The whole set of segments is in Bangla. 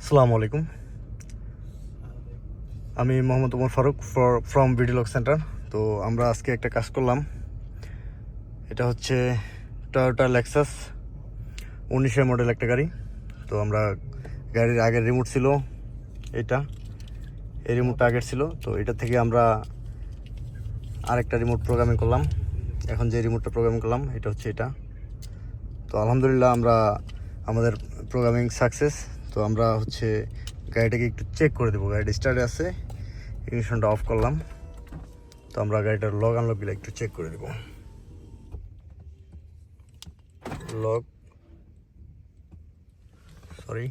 আসসালামু আলাইকুম। আমি মোহাম্মদ উমর ফারুক ফ্রম ভিডিলক সেন্টার তো আমরা আজকে একটা কাজ করলাম। এটা হচ্ছে টয়োটা লেক্সাস উনিশের মডেল একটা গাড়ি। তো আমরা গাড়ির আগের রিমোট ছিল এটা। এই রিমোটটা আগের ছিল। তো এটা থেকে আমরা আরেকটা রিমোট প্রোগ্রামিং করলাম। এখন যে রিমোটটা প্রোগ্রামিং করলাম, এটা হচ্ছে এটা। তো আলহামদুলিল্লাহ আমরা আমাদের প্রোগ্রামিং সাকসেস তো আমরা হচ্ছে গাড়িটাকে একটু চেক করে দেবো। গাড়িটা স্টার্টে আছে ইগনিশনটা অফ করলাম। তো আমরা গাড়িটার লক আনলকগুলো একটু চেক করে দেবো। Lock sorry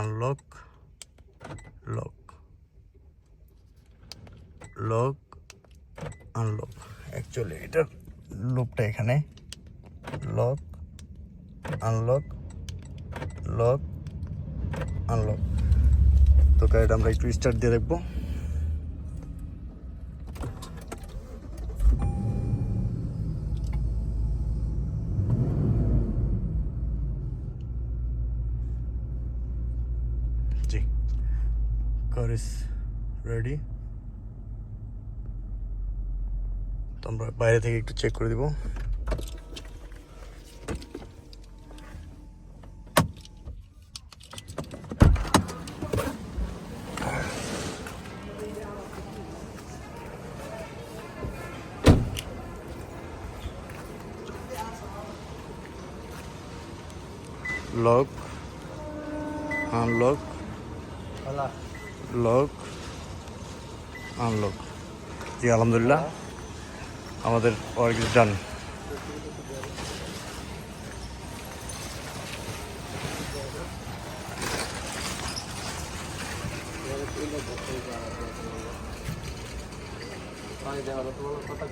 unlock lock lock unlock actually এটার লুপটা এখানে। লক আনলক লক আনলক তো গাড়িটা আমরা একটু স্টার্ট দিয়ে দেখব। জি। রেডি তো আমরা বাইরে থেকে একটু চেক করে দিব। লক আনলক লক আনলক জি আলহামদুলিল্লাহ। আমাদের ওয়ার্ক ইজ ডান পানি দেওয়া হলো তোমার কথা